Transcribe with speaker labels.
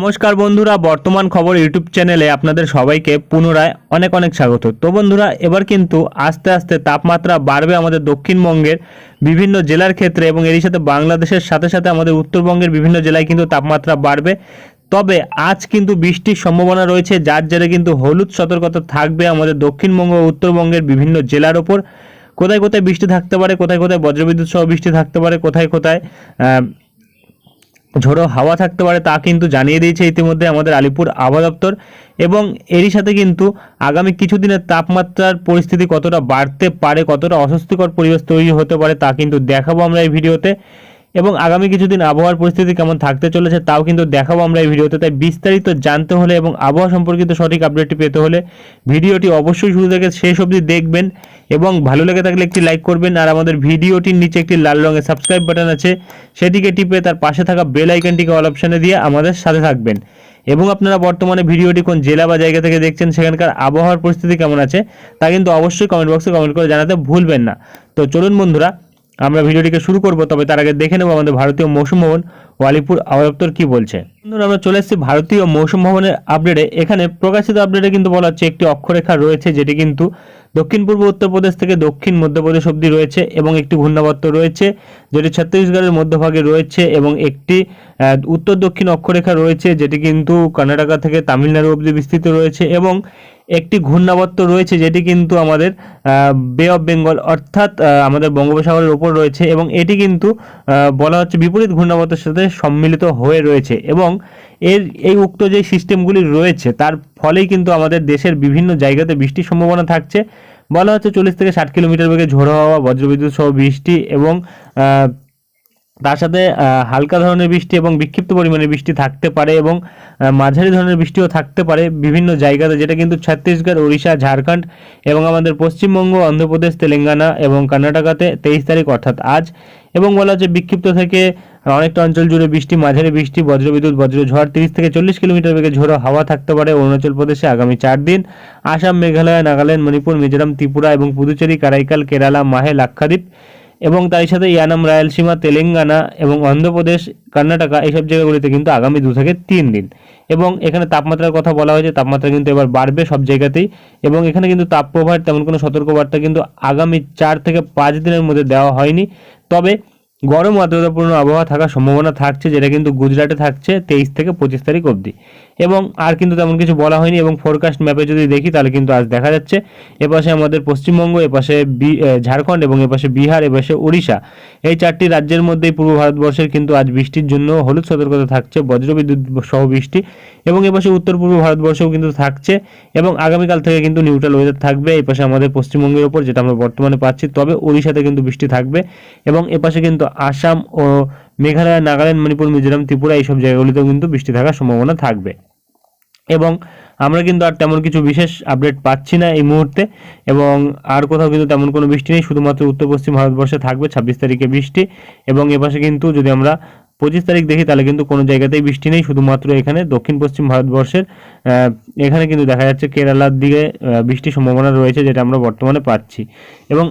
Speaker 1: নমস্কার বন্ধুরা, বর্তমান খবর ইউটিউব চ্যানেলে আপনাদের সবাইকে পুনরায় অনেক অনেক স্বাগত। তো বন্ধুরা, এবার কিন্তু আস্তে আস্তে তাপমাত্রা বাড়বে আমাদের দক্ষিণবঙ্গের বিভিন্ন জেলার ক্ষেত্রে এবং এরই সাথে বাংলাদেশের সাথে সাথে আমাদের উত্তরবঙ্গের বিভিন্ন জেলায় কিন্তু তাপমাত্রা বাড়বে। তবে আজ কিন্তু বৃষ্টির সম্ভাবনা রয়েছে, যার জেরে কিন্তু হলুদ সতর্কতা থাকবে আমাদের দক্ষিণবঙ্গ ও উত্তরবঙ্গের বিভিন্ন জেলার ওপর। কোথায় কোথায় বৃষ্টি থাকতে পারে, কোথায় কোথায় বজ্রবিদ্যুৎ সহ বৃষ্টি থাকতে পারে, কোথায় কোথায় ঝোড়ো হাওয়া থাকতে পারে তা কিন্তু জানিয়ে দিয়েছে ইতিমধ্যে আমাদের আলিপুর আবহাওয়া দপ্তর। এবং এরই সাথে কিন্তু আগামী কিছুদিনের তাপমাত্রার পরিস্থিতি কতটা বাড়তে পারে, কতটা অস্বস্তিকর পরিবেশ তৈরি হতে পারে তা কিন্তু দেখাবো আমরা এই ভিডিওতে। এবং আগামী কিছুদিন আবহাওয়ার পরিস্থিতি কেমন থাকতে চলেছে তাও কিন্তু দেখাবো আমরা এই ভিডিওতে। তাই বিস্তারিত জানতে হলে এবং আবহাওয়া সম্পর্কিত সঠিক আপডেটটি পেতে হলে ভিডিওটি অবশ্যই শুরু থেকে শেষ অবধি দেখবেন। এবং ভালো লেগে থাকলে একটি লাইক করবেন। আর আমাদের ভিডিওটির নিচে একটি লাল রঙের সাবস্ক্রাইব বাটন আছে। সেটিকে টিপে তার পাশে থাকা বেল আইকনটিকে অল অপশনে দিয়ে আমাদের সাথে থাকবেন। এবং আপনারা বর্তমানে ভিডিওটি কোন জেলা বা জায়গা থেকে দেখছেন, সেখানকার আবহাওয়ার পরিস্থিতি কেমন আছে, তা কিন্তু অবশ্যই কমেন্ট বক্সে কমেন্ট করে জানাতে ভুলবেন না। তো চলুন বন্ধুরা, আমরা ভিডিওটিকে শুরু করব, তবে তার আগে দেখে নেব আমাদের ভারতীয় মৌসুম ভবন ও আলিপুর আবহাওয়া কি বলছে। বন্ধুরা, আমরা চলে এসেছি ভারতীয় মৌসুম ভবনের আপডেটে এখানে প্রকাশিত আপডেটে কিন্তু বলা হচ্ছে একটি অক্ষরেখা রয়েছে, যেটি কিন্তু দক্ষিণ পূর্ব উত্তরপ্রদেশ থেকে দক্ষিণ মধ্যপ্রদেশ অবধি রয়েছে এবং একটি ঘূর্ণাবর্ত রয়েছে, যেটি ছত্তিশগড়ের মধ্যভাগে রয়েছে এবং একটি উত্তর দক্ষিণ অক্ষরেখা রয়েছে, যেটি কিন্তু কর্ণাটকা থেকে তামিলনাড়ু অবধি বিস্তৃত রয়েছে এবং একটি ঘূর্ণাবর্ত রয়েছে, যেটি কিন্তু আমাদের বে অফ বেঙ্গল অর্থাৎ আমাদের বঙ্গোপসাগরের ওপর রয়েছে এবং এটি কিন্তু বলা হচ্ছে বিপরীত ঘূর্ণাবর্তের সাথে সম্মিলিত হয়ে রয়েছে এবং এর, এই উক্ত যে সিস্টেমগুলি রয়েছে, তার ফলেই কিন্তু আমাদের দেশের বিভিন্ন জায়গাতে বৃষ্টির সম্ভাবনা থাকছে। বলা হচ্ছে চল্লিশ থেকে ষাট কিলোমিটার বেগে ঝোড়ো হওয়া, বজ্রবিদ্যুৎ সহ বৃষ্টি এবং তার সাথে হালকা ধরনের বৃষ্টি এবং বিক্ষিপ্ত পরিমাণে বৃষ্টি থাকতে পারে এবং মাঝারি ধরনের বৃষ্টিও থাকতে পারে বিভিন্ন জায়গাতে, যেটা কিন্তু ছত্তিশগড়, ওড়িশা, ঝাড়খণ্ড এবং আমাদের পশ্চিমবঙ্গ, অন্ধ্রপ্রদেশ, তেলেঙ্গানা এবং কর্ণাটকাতে তেইশ তারিখ অর্থাৎ আজ এবং বলা হচ্ছে বিক্ষিপ্ত থেকে অনেকটা অঞ্চল জুড়ে বৃষ্টি, মাঝারি বৃষ্টি, বজ্রবিদ্যুৎ বজ্র ঝড় তিরিশ থেকে চল্লিশ কিলোমিটার বেগে ঝোড়ো হাওয়া থাকতে পারে অরুণাচল প্রদেশে আগামী চার দিন। আসাম, মেঘালয়, নাগাল্যান্ড, মণিপুর, মিজোরাম, ত্রিপুরা এবং পুদুচেরি, কারাইকাল, কেরালা, মাহে, লাক্ষাদ্বীপ এবং তার সাথে ইয়ানাম, রায়ালসীমা, তেলেঙ্গানা এবং অন্ধ্রপ্রদেশ, কর্ণাটকা এইসব জায়গাগুলিতে কিন্তু আগামী দু থেকে তিন দিন। এবং এখানে তাপমাত্রার কথা বলা হয়েছে, তাপমাত্রা কিন্তু এবার বাড়বে সব জায়গাতেই এবং এখানে কিন্তু তাপপ্রবাহের তেমন কোনো সতর্কবার্তা কিন্তু আগামী চার থেকে পাঁচ দিনের মধ্যে দেওয়া হয়নি। তবে গরম আর্দ্রতাপূর্ণ আবহাওয়া থাকার সম্ভাবনা থাকছে, যেটা কিন্তু গুজরাটে থাকছে তেইশ থেকে পঁচিশ তারিখ অবধি। এবং আর কিন্তু তেমন কিছু বলা হয়নি এবং ফোরকাস্ট ম্যাপে যদি দেখি তাহলে কিন্তু আজ দেখা যাচ্ছে। এপাশে আমাদের পশ্চিমবঙ্গ, এপাশে ঝাড়খণ্ড এবং এপাশে বিহার, এপাশে উড়িষ্যা এই চারটি রাজ্যের মধ্যেই পূর্ব ভারতবর্ষের কিন্তু আজ বৃষ্টির জন্য হলুদ সতর্কতা থাকছে, বজ্রবিদ্যুৎ সহ বৃষ্টি এবং এপাশে উত্তর পূর্ব ভারতবর্ষেও কিন্তু থাকছে এবং আগামীকাল থেকে কিন্তু নিউট্রাল ওয়েদার থাকবে এই পাশে আমাদের পশ্চিমবঙ্গের ওপর যেটা আমরা বর্তমানে পাচ্ছি, তবে উড়িষ্যাতে কিন্তু বৃষ্টি থাকবে এবং এপাশে কিন্তু আসাম ও মেঘালয়, নাগাল্যান্ড, মণিপুর, মিজোরাম, ত্রিপুরা এইসব জায়গাগুলিতেও কিন্তু বৃষ্টি থাকার সম্ভাবনা থাকবে। এবং আমরা কিন্তু আর তেমন কিছু বিশেষ আপডেট পাচ্ছি না এই মুহূর্তে এবং আর কোথাও কিন্তু তেমন কোনো বৃষ্টি নেই, শুধুমাত্র উত্তর পশ্চিম ভারতবর্ষে থাকবে ছাব্বিশ তারিখে বৃষ্টি এবং এপাশে কিন্তু যদি আমরা পঁচিশ তারিখ দেখি তাহলে কিন্তু কোনো জায়গাতেই বৃষ্টি নেই, শুধুমাত্র এখানে দক্ষিণ পশ্চিম ভারতবর্ষের এখানে কিন্তু দেখা যাচ্ছে কেরালার দিকে বৃষ্টির সম্ভাবনা রয়েছে যেটা আমরা বর্তমানে পাচ্ছি এবং